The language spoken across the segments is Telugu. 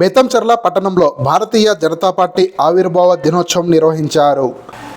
బేతంచెర్ల పట్టణంలో భారతీయ జనతా పార్టీ ఆవిర్భావ దినోత్సవం నిర్వహించారు.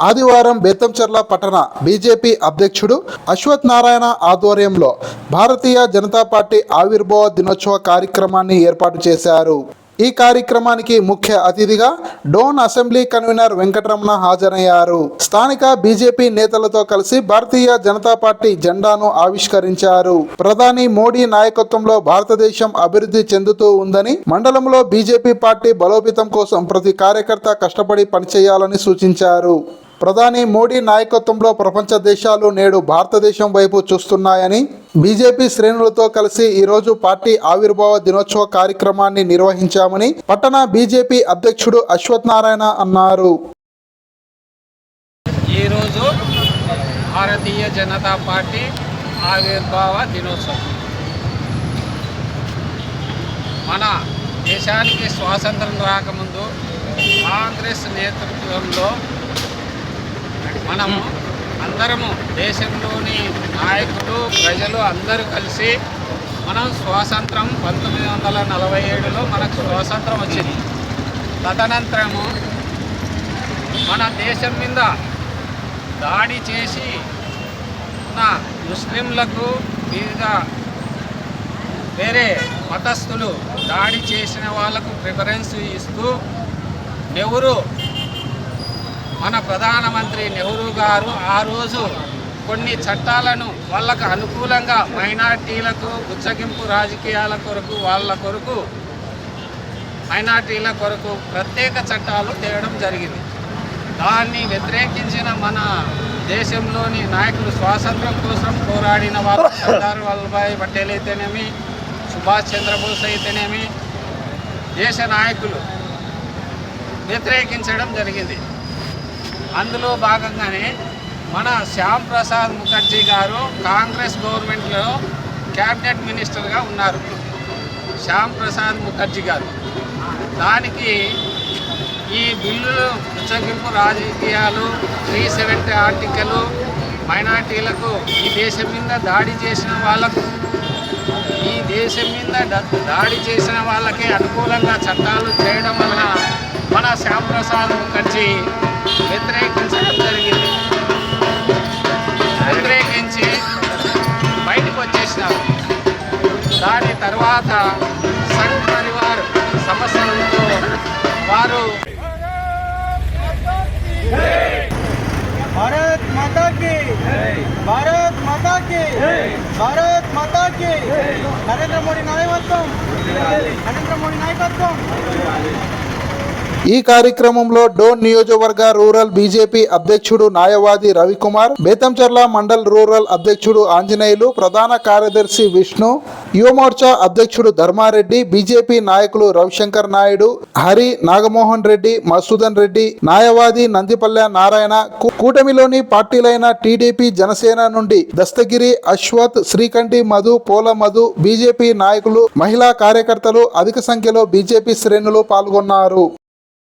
ఆదివారం బేతంచెర్ల పట్టణ బీజేపీ అధ్యక్షుడు అశ్వత్ నారాయణ ఆధ్వర్యంలో భారతీయ జనతా పార్టీ ఆవిర్భావ దినోత్సవ కార్యక్రమాన్ని ఏర్పాటు చేశారు. ఈ కార్యక్రమానికి ముఖ్య అతిథిగా డోన్ అసెంబ్లీ కన్వీనర్ వెంకటరమణ హాజరయ్యారు. స్థానిక బీజేపీ నేతలతో కలిసి భారతీయ జనతా పార్టీ జెండాను ఆవిష్కరించారు. ప్రధాని మోడీ నాయకత్వంలో భారతదేశం అభివృద్ధి చెందుతూ ఉందని మండలంలో బీజేపీ పార్టీ బలోపేతం కోసం ప్రతి కార్యకర్త కష్టపడి పనిచేయాలని సూచించారు. ప్రధాని మోడీ నాయకత్వంలో ప్రపంచ దేశాలు నేడు భారతదేశం వైపు చూస్తున్నాయని బీజేపీ శ్రేణులతో కలిసి ఈరోజు పార్టీ ఆవిర్భావ దినోత్సవ కార్యక్రమాన్ని నిర్వహించామని పట్టణ బీజేపీ అధ్యక్షుడు అశ్వత్ నారాయణ అన్నారు. ఈరోజు భారతీయ జనతా పార్టీ ఆవిర్భావ దినోత్సవం. మన దేశానికి స్వాతంత్రం రాకముందు కాంగ్రెస్ నేతృత్వంలో మనము అందరము దేశంలోని నాయకులు ప్రజలు అందరూ కలిసి మనం స్వాతంత్రం పంతొమ్మిది వందల నలభై ఏడులో మనకు స్వాతంత్రం వచ్చింది. తదనంతరము మన దేశం మీద దాడి చేసి ఉన్న ముస్లింలకు వివిధ వేరే మతస్థులు దాడి చేసిన వాళ్ళకు ప్రిఫరెన్స్ ఇస్తూ నెహ్రూ మన ప్రధానమంత్రి నెహ్రూ గారు ఆ రోజు కొన్ని చట్టాలను వాళ్ళకు అనుకూలంగా మైనార్టీలకు గుచ్చగింపు రాజకీయాల కొరకు వాళ్ళ కొరకు మైనార్టీల కొరకు ప్రత్యేక చట్టాలు తేయడం జరిగింది. దాన్ని వ్యతిరేకించిన మన దేశంలోని నాయకులు స్వాతంత్రం కోసం పోరాడిన వాళ్ళు సర్దార్ వల్లభాయ్ పటేల్ అయితేనేమి సుభాష్ చంద్రబోస్ అయితేనేమి దేశ నాయకులు వ్యతిరేకించడం జరిగింది. అందులో భాగంగానే మన శ్యామ్ ప్రసాద్ ముఖర్జీ గారు కాంగ్రెస్ గవర్నమెంట్లో క్యాబినెట్ మినిస్టర్గా ఉన్నారు. శ్యామ్ ప్రసాద్ ముఖర్జీ గారు. దానికి ఈ బిల్లులు ముచ్చగింపు రాజకీయాలు త్రీ సెవెంటీ ఆర్టికలు మైనార్టీలకు ఈ దేశం మీద దాడి చేసిన వాళ్ళకు ఈ దేశం మీద దాడి చేసిన వాళ్ళకి అనుకూలంగా చట్టాలు చేయడం వలన మన శ్యామ్ ప్రసాద్ ముఖర్జీ వ్యతిరేకించడం జరిగింది. వ్యతిరేకించి బయటకు వచ్చేసినారు. దాని తర్వాత సంఘ్ పరివార్ సమస్యలతో వారు భారత్ మాతాకి భారత్ మాతాకి భారత్ మాతాకి నరేంద్ర మోడీ నాయకత్వం నరేంద్ర మోడీ నాయకత్వం. ఈ కార్యక్రమంలో డోన్ నియోజకవర్గ రూరల్ బీజేపీ అధ్యక్షుడు నాయవాది రవికుమార్ బేతంచెర్ల మండల్ రూరల్ అధ్యక్షుడు ఆంజనేయులు ప్రధాన కార్యదర్శి విష్ణు యువమోర్చా అధ్యక్షుడు ధర్మారెడ్డి బీజేపీ నాయకులు రవిశంకర్ నాయుడు హరి నాగమోహన్ రెడ్డి మసూదన్ రెడ్డి నాయవాది నందిపల్లె నారాయణ కూటమిలోని పార్టీలైన టీడీపీ జనసేన నుండి దస్తగిరి అశ్వత్ శ్రీకంఠి మధు పోల మధు బీజేపీ నాయకులు మహిళా కార్యకర్తలు అధిక సంఖ్యలో బీజేపీ శ్రేణులు పాల్గొన్నారు.